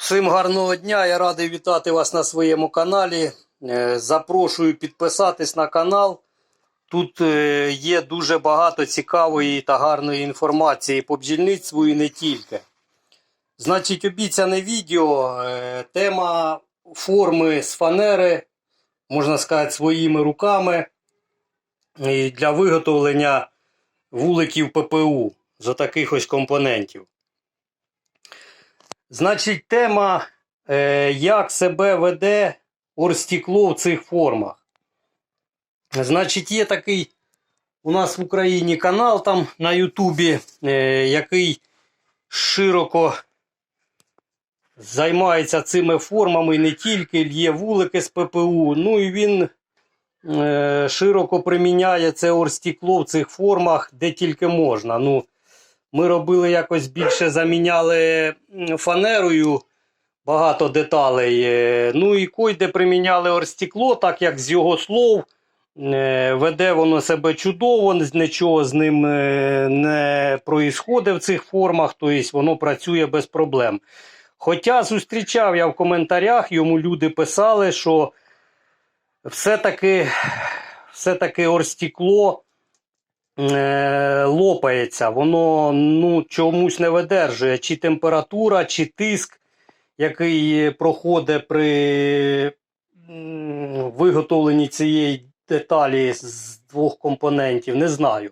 Всім гарного дня. Я радий вітати вас на своєму каналі. Е, Запрошую підписатись на канал. Тут е, є дуже багато цікавої та гарної інформації по бджільництву і не тільки. Значить, обіцяне відео. е, Тема форми з фанери, можна сказати, своїми руками для виготовлення вуликів ППУ з отаких ось компонентів. Значить, тема, е, як себе веде орстекло в цих формах. Значить, є такий у нас в Україні канал там на Ютубі, е, який широко займається цими формами, не тільки є вулики з ППУ. Ну і він е, широко приміняє це орстекло в цих формах, де тільки можна. Ну, ми робили якось більше заміняли фанерою багато деталей. Е, Ну і койде приміняли орстекло, так як з його слов. е, Веде воно себе чудово, нічого з ним е, не проїсходить в цих формах, тобто воно працює без проблем. Хоча зустрічав я в коментарях, йому люди писали, що все-таки все-таки орстекло е, лопається, воно ну, чомусь не видержує, чи температура, чи тиск, який проходить при виготовленні цієї деталі з двох компонентів, не знаю.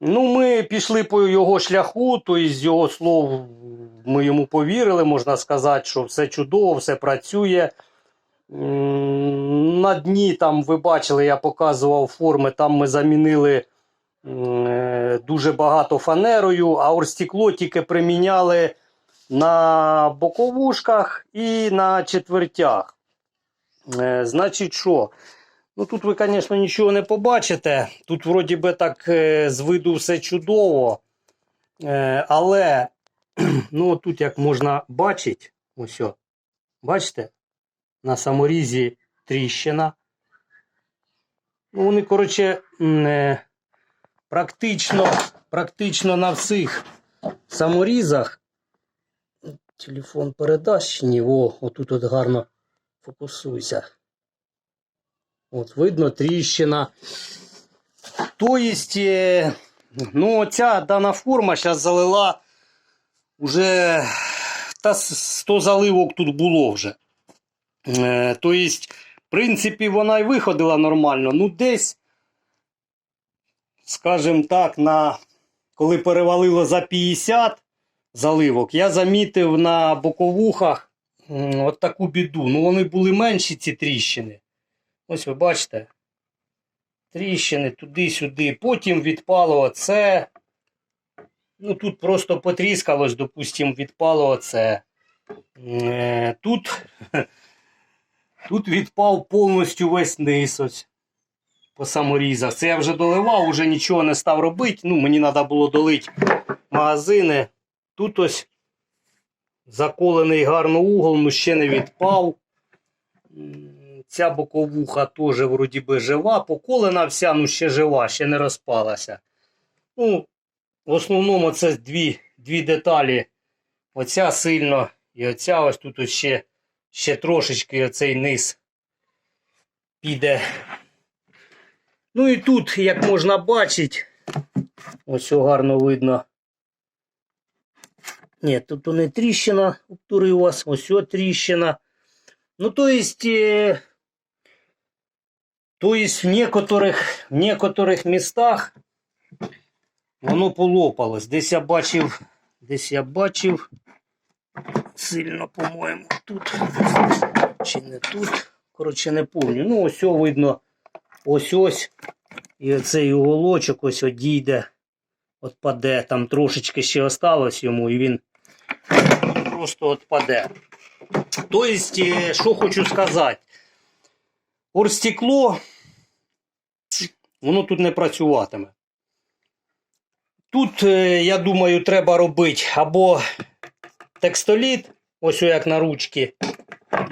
Ну, ми пішли по його шляху, то з його слов ми йому повірили, можна сказати, що все чудово, все працює. На дні там ви бачили, я показував форми, там ми замінили дуже багато фанерою, а орстекло тільки приміняли на боковушках і на четвертях. Е, Значить, що? Ну тут ви, звісно, нічого не побачите. Тут, вроді би, так е, з виду все чудово. Е, Але ну, тут, як можна бачити, ось, бачите, на саморізі тріщина. Ну, вони, коротше, е, практично, практично на всіх саморізах. Телефон ні? О, отут от гарно фокусуйся. От, видно, тріщина. Тобто, ну, ця дана форма зараз залила уже та 100 заливок тут було вже. Тобто, в принципі, вона й виходила нормально. Ну, десь, скажімо так, на, коли перевалило за 50 заливок, я замітив на боковухах от таку біду. Ну, вони були менші, ці тріщини. Ось ви бачите. Тріщини туди-сюди. Потім відпало оце. Ну, тут просто потріскалось, допустимо, відпало оце. Е, Тут, тут відпав повністю весь низ ось по. Це я вже доливав, вже нічого не став робити. Ну, мені треба було долити магазини. Тут ось заколений гарно угол, ну ще не відпав. Ця боковуха теж вроді би жива, поколена вся, ну ще жива, ще не розпалася. Ну, в основному це дві, дві деталі. Оця сильно і оця ось тут ось ще, ще трошечки оцей низ піде. Ну і тут, як можна бачити, ось що гарно видно. Ні, тут не тріщина обтурив вас, ось о тріщина. Ну, то есть, э, то есть в некоторых, в некоторых местах воно полопалось. Десь я бачив, десь я бачив сильно, по-моєму, тут чи не тут. Коротше, не пам'ятаю. Ну, ось о видно, ось ось. І оцей уголочок ось одійде, отпаде. Там трошечки ще осталось йому, і він просто отпаде. Тобто, е, що хочу сказати, орстекло, воно тут не працюватиме. Тут, е, я думаю, треба робити або текстоліт, ось як на ручці.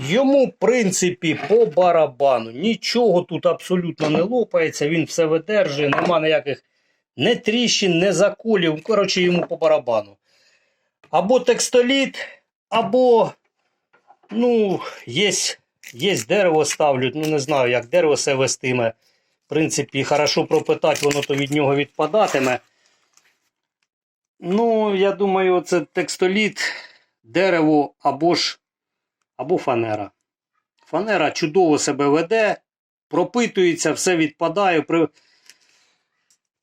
Йому, в принципі, по барабану. Нічого тут абсолютно не лопається, він все видержує, нема ніяких не тріщин, не заколів. Коротше, йому по барабану. Або текстоліт, або Ну, є, є дерево ставлю, ну не знаю, як дерево себе вестиме. В принципі, хорошо пропитати, воно то від нього відпадатиме. Ну, я думаю, це текстоліт, дерево або ж або фанера. Фанера чудово себе веде, пропитується, все відпадає. При...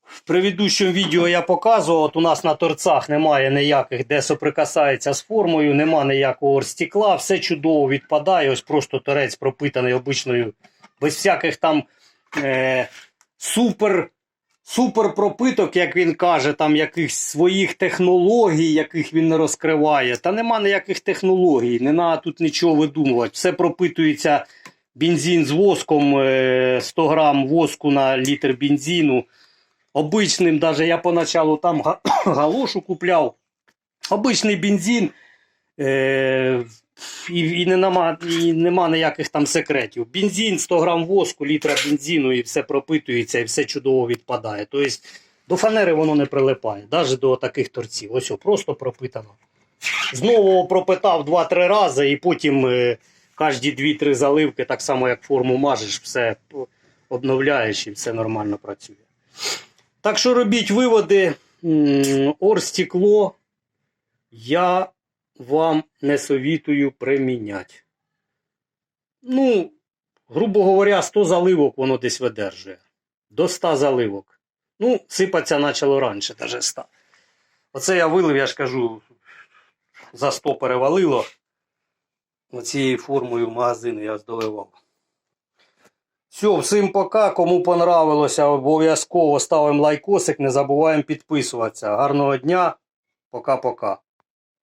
В предыдущому відео я показував, от у нас на торцах немає ніяких, де соприкасається з формою, нема ніякого стекла, все чудово відпадає. Ось просто торець пропитаний обичною, без всяких там е, супер, супер пропиток, як він каже, там якихось своїх технологій, яких він не розкриває. Та нема ніяких технологій, не треба тут нічого видумувати. Все пропитується бензин з воском, е, 100 грам воску на літр бензину. Обичним, даже я поначалу там галошу купляв. Обичний бензин. Е- і, і, не нема, і нема ніяких там секретів. Бензин, 100 грам воску, літра бензину, і все пропитується, і все чудово відпадає. Тобто до фанери воно не прилипає, навіть до таких торців. Ось о, просто пропитано. Знову пропитав 2-3 рази, і потім е, кожні 2-3 заливки, так само як форму мажеш, все обновляєш і все нормально працює. Так що робіть виводи. Орстекло я вам не совітую приміняти. Ну, грубо говоря, 100 заливок воно десь видержує. До 100 заливок. Ну, сипаться почало раніше, навіть 100. Оце я вилив, я ж кажу, за 100 перевалило. Оцією формою в магазин я здоливав. Все, всім пока. Кому понравилося, обов'язково ставимо лайкосик, не забуваємо підписуватися. Гарного дня. Пока-пока.